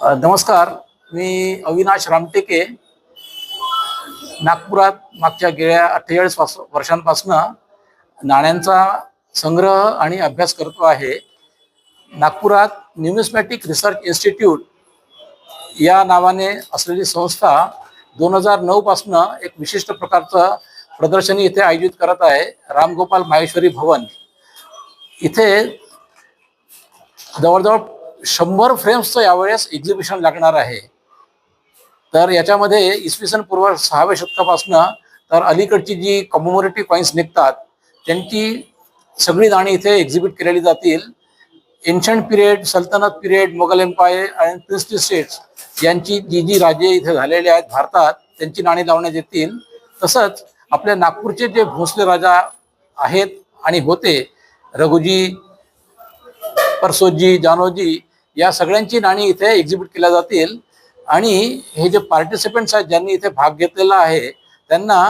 नमस्कार. मी अविनाश रामटेके. नागपुरात मागच्या गेल्या अठ्ठेचाळीस पास वर्षांपासून नाण्यांचा संग्रह आणि अभ्यास करतो आहे. नागपुरात न्युमिस्मॅटिक रिसर्च इन्स्टिट्यूट या नावाने असलेली संस्था दोन हजार नऊपासून एक विशिष्ट प्रकारचं प्रदर्शनी इथे आयोजित करत आहे. रामगोपाल माहेश्वरी भवन. इथे जवळजवळ शंभर फ्रेम्सचं यावेळेस एक्झिबिशन लागणार आहे. तर याच्यामध्ये इसवी सन पूर्व सहाव्या शतकापासनं तर अलीकडची जी कॉमोमोरेटिव्ह कॉईन्स निघतात त्यांची सगळी नाणी इथे एक्झिबिट केलेली जातील. एन्शंट पिरियड सल्तनत पिरियड मोगल एम्पायर आणि प्रिन्सली स्टेट्स यांची जी जी राजे इथे झालेले आहेत भारतात त्यांची नाणी लावण्यात येतील. तसंच आपल्या नागपूरचे जे भोसले राजा आहेत आणि होते रघुजी परसोजी जानोजी या सगळ्यांची नाणी इथे एक्झिबिट केल्या जातील. आणि हे जे पार्टिसिपेंट्स आहेत ज्यांनी इथे भाग घेतलेला आहे त्यांना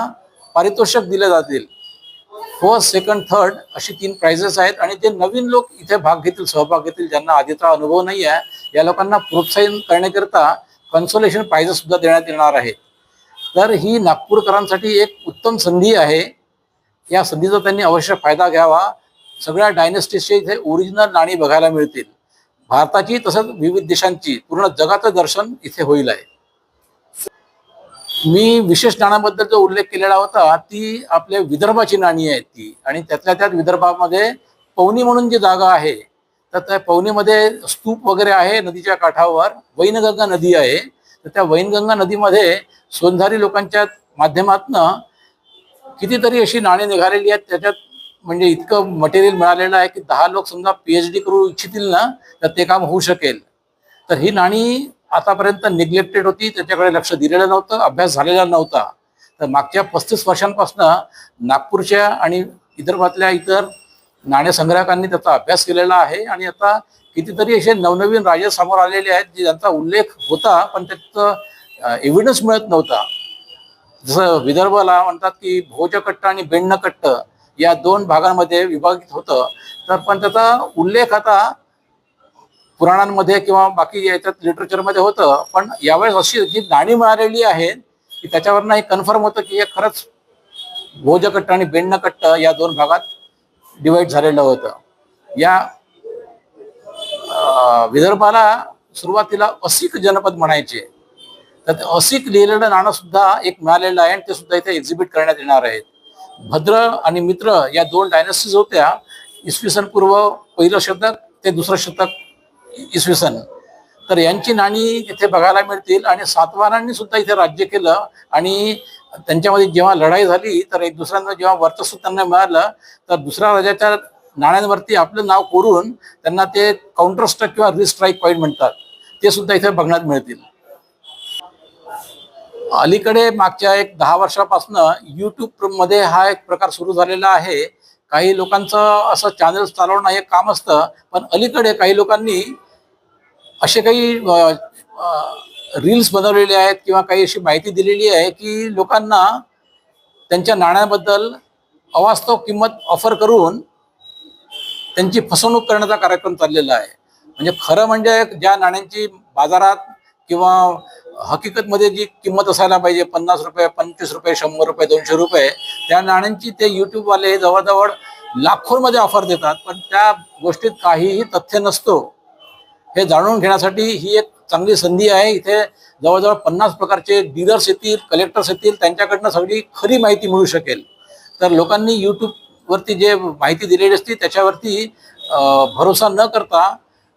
पारितोषिक दिले जातील. फर्स्ट सेकंड थर्ड अशी तीन प्राइजेस आहेत. आणि जे नवीन लोक इथे भाग घेतील सहभाग घेतील ज्यांना आधीचा अनुभव नाही आहे या लोकांना प्रोत्साहन करण्याकरिता कन्सोलेशन प्राइजेस सुद्धा देण्यात येणार आहेत. तर ही नागपूरकरांसाठी एक उत्तम संधी आहे. या संधीचा त्यांनी अवश्य फायदा घ्यावा. सगळ्या डायनेस्टीजचे इथे ओरिजिनल नाणी बघायला मिळतील. भारताची तसंच विविध देशांची पूर्ण जगाचं दर्शन इथे होईल आहे. मी विशेष नाण्याबद्दल जो उल्लेख केलेला होता ती आपल्या विदर्भाची नाणी आहेत ती. आणि त्यातल्या त्यात विदर्भामध्ये पवनी म्हणून जी जागा आहे तर त्या पवनीमध्ये स्तूप वगैरे आहे नदीच्या काठावर. वैनगंगा नदी आहे. तर त्या वैनगंगा नदीमध्ये सोनधारी लोकांच्या माध्यमातनं कितीतरी अशी नाणी निघालेली आहेत. त्याच्यात म्हणजे इतकं मटेरियल मिळालेलं आहे की दहा लोक समजा पीएचडी करू इच्छितील ना तर ते काम होऊ शकेल. तर ही नाणी आतापर्यंत निग्लेक्टेड होती त्याच्याकडे लक्ष दिलेलं नव्हतं अभ्यास झालेला नव्हता. तर मागच्या पस्तीस वर्षांपासून नागपूरच्या आणि विदर्भातल्या इतर नाणेसंग्राहकांनी त्याचा अभ्यास केलेला आहे आणि आता कितीतरी असे नवनवीन राजे समोर आलेले आहेत जे ज्यांचा उल्लेख होता पण त्याचं एव्हिडन्स मिळत नव्हता. जसं विदर्भाला म्हणतात की भोजकट्ट आणि बेंडकट्ट या दोन भागांमध्ये विभागित होतं. तर पण त्याचा उल्लेख आता पुराणांमध्ये किंवा बाकी याच्यात लिटरेचरमध्ये होतं. पण यावेळेस अशी जी नाणी मिळालेली आहे की त्याच्यावरनं हे कन्फर्म होतं की हे खरंच भोजकट्ट आणि बेंडकट्ट या दोन भागात डिवाइड झालेलं होतं. या विदर्भाला सुरुवातीला असिक जनपद म्हणायचे. तर असिक लिहिलेलं नाणं सुद्धा एक मिळालेलं आहे आणि ते सुद्धा इथे एक्झिबिट करण्यात येणार आहेत. भद्र आणि मित्र या दोन डायनेस्टीज होत्या. इसवी सन पूर्व पहिलं शतक ते दुसरं शतक इसवी सन तर यांची नाणी इथे बघायला मिळतील आणि सातवारांनी सुद्धा इथे राज्य केलं आणि त्यांच्यामध्ये जेव्हा लढाई झाली तर एक दुसऱ्यांना जेव्हा वर्चस्व त्यांना मिळालं तर दुसऱ्या राजाच्या नाण्यांवरती आपलं नाव कोरून त्यांना ते काउंटर स्ट्राईक किंवा रिस्ट्राईक पॉईंट म्हणतात. ते सुद्धा इथे बघण्यात मिळतील. अलीकडे मागच्या एक दहा वर्षापासनं यूट्यूबमध्ये हा एक प्रकार सुरू झालेला आहे. काही लोकांचं असं चॅनल चालवणं हे काम असतं पण अलीकडे काही लोकांनी असे काही रील्स बनवलेले आहेत किंवा काही अशी माहिती दिलेली आहे की लोकांना त्यांच्या नाण्याबद्दल अवास्तव किंमत ऑफर करून त्यांची फसवणूक करण्याचा कार्यक्रम चाललेला आहे. म्हणजे खरं म्हणजे ज्या नाण्यांची बाजारात किंवा हकीकतमध्ये जी किंमत असायला पाहिजे पन्नास रुपये पंचवीस रुपये शंभर रुपये दोनशे रुपये त्या नाण्यांची ते युट्यूबवाले जवळजवळ लाखोंमध्ये ऑफर देतात. पण त्या गोष्टीत काहीही तथ्य नसतो. हे जाणून घेण्यासाठी ही एक चांगली संधी आहे. इथे जवळजवळ पन्नास प्रकारचे डीलर्स येतील कलेक्टर्स येतील त्यांच्याकडनं सगळी खरी माहिती मिळू शकेल. तर लोकांनी यूट्यूबवरती जे माहिती दिलेली असते त्याच्यावरती भरोसा न करता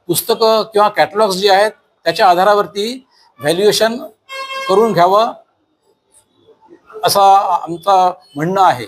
पुस्तकं किंवा कॅटलॉग्स जे आहेत त्याच्या आधारावरती व्हॅल्युएशन करून घ्यावं असं आमचं म्हणणं आहे.